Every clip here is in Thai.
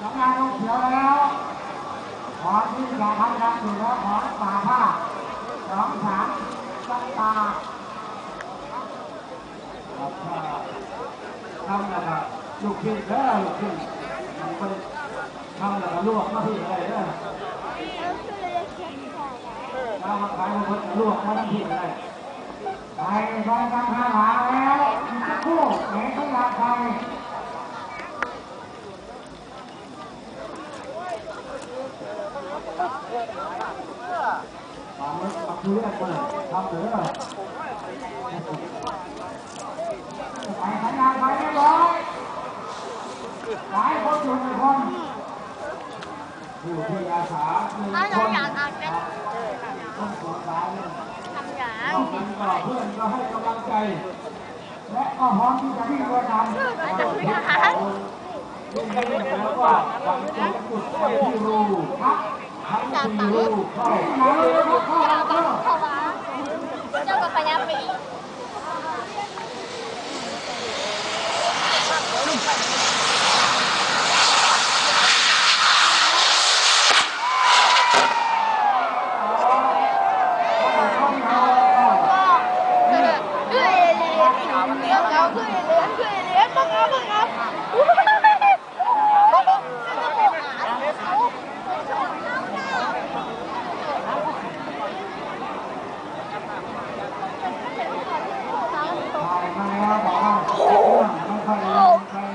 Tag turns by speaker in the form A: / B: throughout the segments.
A: สำงานลงเขียวแล้วขอที่จะทำรับอยู่แล้วขอป่าผ้าสองสามสักตา
B: ทำนะครับลูกชิ้นเด้อลูกชิ้นมันไปทำแล้วก็ลวกมาที่อะไรเด้อถ้ามาขายมันลวกมาทั้งที่อะไร
A: ไปบอยกันข้าหาแล้วอีกสักครู่แและก็พร้อมที่จะวิ่งด้วยกัน
C: อาจจะไม่อ่าน
B: วิ่งเล่นแล้วก็ฝังตัวกุดเข้าที่รู
A: ครั บ
B: ทั้งสี่รูเข้า
A: ไหนเลยครับเข้ามาเข้า
C: เข้ามาเจ้าก็พยายามไปอีก
A: เข้ามาเข้า
C: ก็คือคือเอเลียนแล้วคือเอเลียนคือเอเลียนบังคับบังคับ
A: ถ่ายมาแล้วบอกว่าเรื่องไม่ค่อยลงไปถึงสถานที่ด้านหน้าใช่ไหมครับ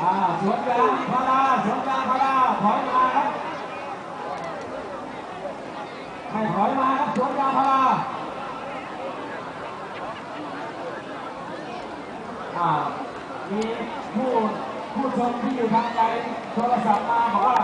B: อ่าสวนยางพาราสวนยางพาราถอยมาครับให้ถอยมาครับสวนยางพาราอ่ามีผู้ผู้ชมที่อยู่ทางไกลโทรศัพท์มาบอกว่า